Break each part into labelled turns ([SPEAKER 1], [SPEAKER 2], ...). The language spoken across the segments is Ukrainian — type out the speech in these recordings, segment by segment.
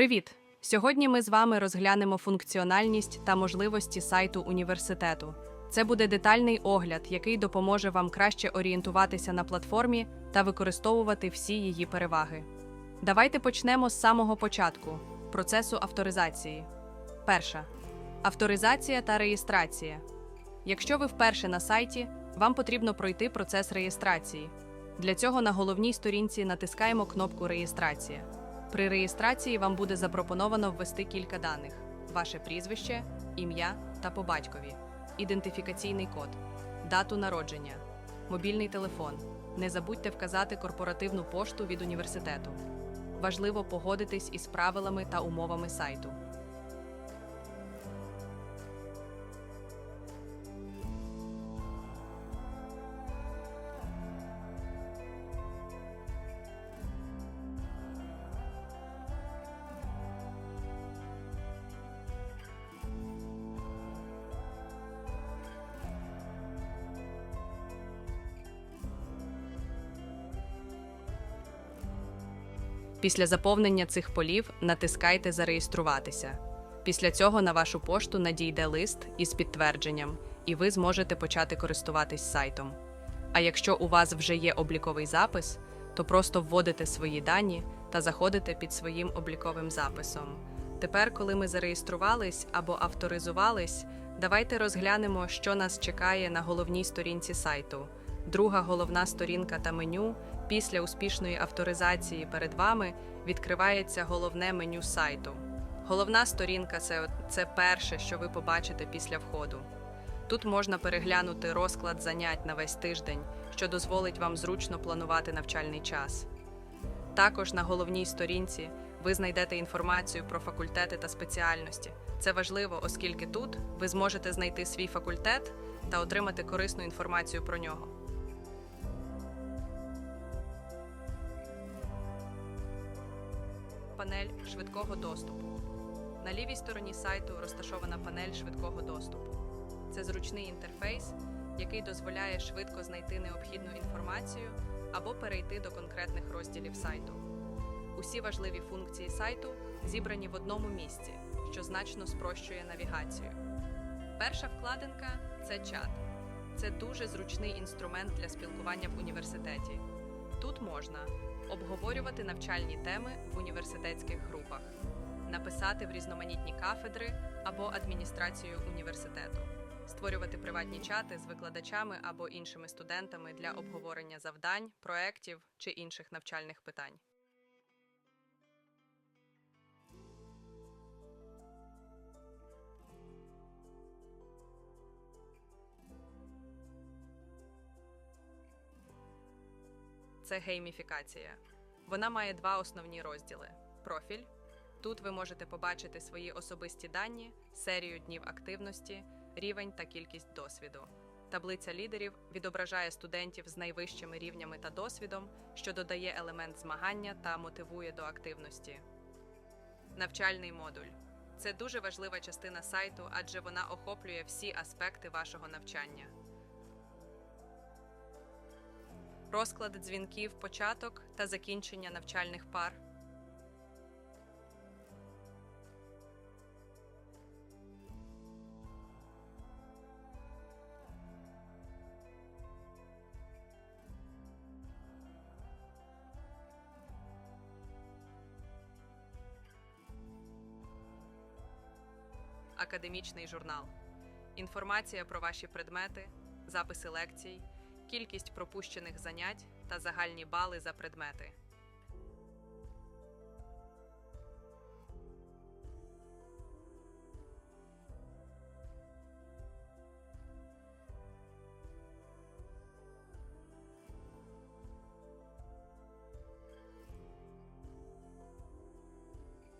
[SPEAKER 1] Привіт! Сьогодні ми з вами розглянемо функціональність та можливості сайту університету. Це буде детальний огляд, який допоможе вам краще орієнтуватися на платформі та використовувати всі її переваги. Давайте почнемо з самого початку процесу авторизації. Перша авторизація та реєстрація. Якщо ви вперше на сайті, вам потрібно пройти процес реєстрації. Для цього на головній сторінці натискаємо кнопку Реєстрація. При реєстрації вам буде запропоновано ввести кілька даних: ваше прізвище, ім'я та по батькові, ідентифікаційний код, дату народження, мобільний телефон. Не забудьте вказати корпоративну пошту від університету. Важливо погодитись із правилами та умовами сайту. Після заповнення цих полів натискайте Зареєструватися. Після цього на вашу пошту надійде лист із підтвердженням, і ви зможете почати користуватись сайтом. А якщо у вас вже є обліковий запис, то просто вводите свої дані та заходите під своїм обліковим записом. Тепер, коли ми зареєструвались або авторизувались, давайте розглянемо, що нас чекає на головній сторінці сайту. Друга головна сторінка та меню. Після успішної авторизації перед вами відкривається головне меню сайту. Головна сторінка це, це перше, що ви побачите після входу. Тут можна переглянути розклад занять на весь тиждень, що дозволить вам зручно планувати навчальний час. Також на головній сторінці ви знайдете інформацію про факультети та спеціальності. Це важливо, оскільки тут ви зможете знайти свій факультет та отримати корисну інформацію про нього. Панель швидкого доступу. На лівій стороні сайту розташована панель швидкого доступу. Це зручний інтерфейс, який дозволяє швидко знайти необхідну інформацію або перейти до конкретних розділів сайту. Усі важливі функції сайту зібрані в одному місці, що значно спрощує навігацію. Перша вкладинка це чат. Це дуже зручний інструмент для спілкування в університеті. Тут можна обговорювати навчальні теми в університетських групах, написати в різноманітні кафедри або адміністрацію університету, створювати приватні чати з викладачами або іншими студентами для обговорення завдань, проєктів чи інших навчальних питань. Це гейміфікація. Вона має два основні розділи: профіль. Тут ви можете побачити свої особисті дані, серію днів активності, рівень та кількість досвіду. Таблиця лідерів відображає студентів з найвищими рівнями та досвідом, що додає елемент змагання та мотивує до активності. Навчальний модуль це дуже важлива частина сайту, адже вона охоплює всі аспекти вашого навчання. Розклад дзвінків, початок та закінчення навчальних пар. Академічний журнал. Інформація про ваші предмети, записи лекцій кількість пропущених занять та загальні бали за предмети.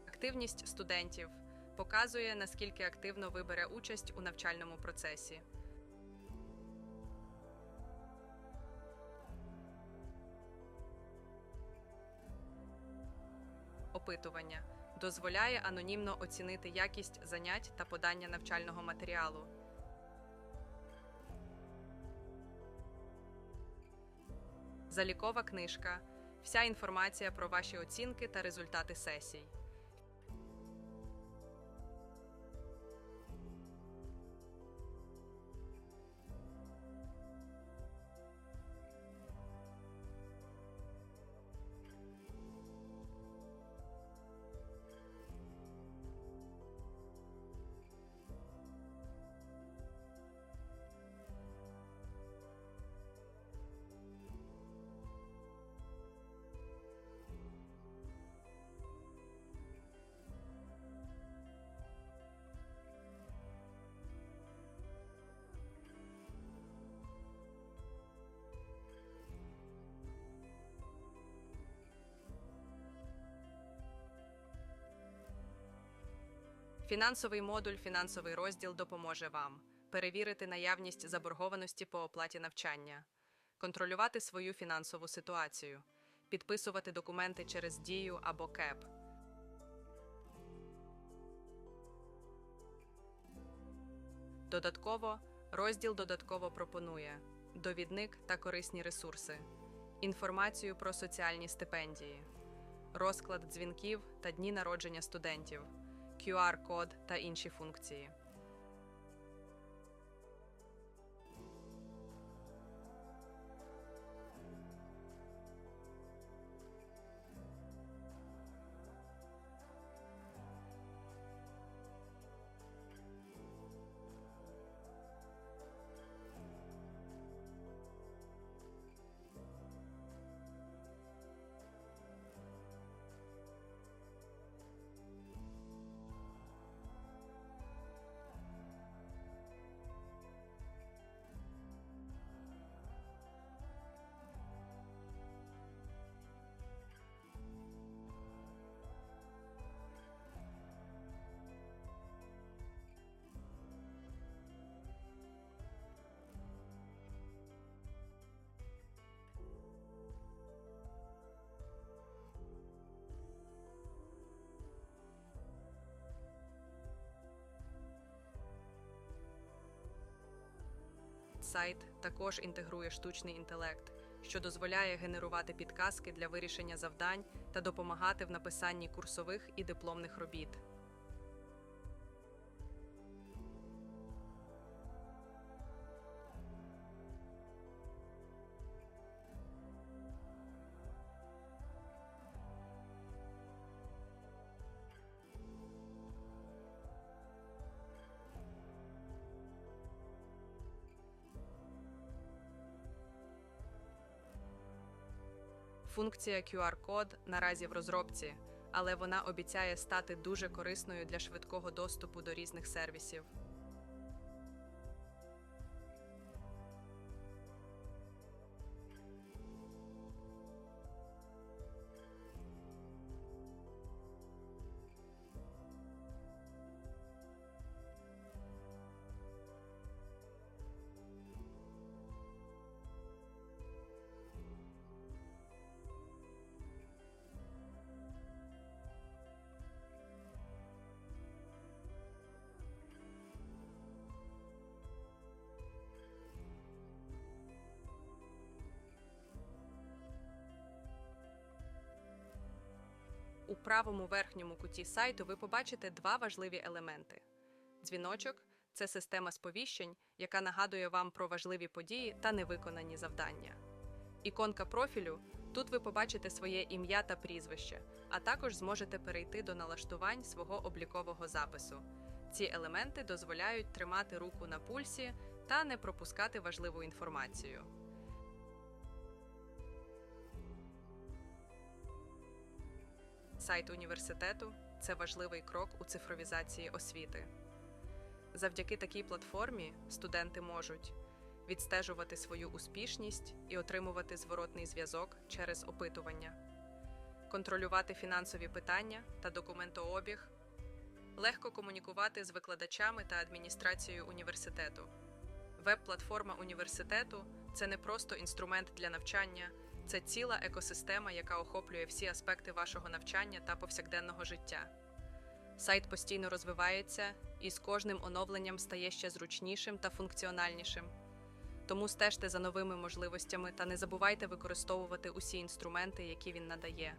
[SPEAKER 1] Активність студентів показує, наскільки активно ви бере участь у навчальному процесі. Опитування дозволяє анонімно оцінити якість занять та подання навчального матеріалу. Залікова книжка. Вся інформація про ваші оцінки та результати сесій. Фінансовий модуль, фінансовий розділ допоможе вам перевірити наявність заборгованості по оплаті навчання, контролювати свою фінансову ситуацію, підписувати документи через дію або КЕП. Додатково розділ додатково пропонує довідник та корисні ресурси, інформацію про соціальні стипендії, розклад дзвінків та дні народження студентів, QR-код та інші функції. Сайт також інтегрує штучний інтелект, що дозволяє генерувати підказки для вирішення завдань та допомагати в написанні курсових і дипломних робіт. Функція QR-код наразі в розробці, але вона обіцяє стати дуже корисною для швидкого доступу до різних сервісів. Правому верхньому куті сайту ви побачите два важливі елементи: дзвіночок це система сповіщень, яка нагадує вам про важливі події та невиконані завдання. Іконка профілю тут ви побачите своє ім'я та прізвище, а також зможете перейти до налаштувань свого облікового запису. Ці елементи дозволяють тримати руку на пульсі та не пропускати важливу інформацію. Сайт університету це важливий крок у цифровізації освіти. Завдяки такій платформі студенти можуть відстежувати свою успішність і отримувати зворотний зв'язок через опитування, контролювати фінансові питання та документообіг, легко комунікувати з викладачами та адміністрацією університету. Веб-платформа університету це не просто інструмент для навчання, це ціла екосистема, яка охоплює всі аспекти вашого навчання та повсякденного життя. Сайт постійно розвивається і з кожним оновленням стає ще зручнішим та функціональнішим. Тому стежте за новими можливостями та не забувайте використовувати усі інструменти, які він надає.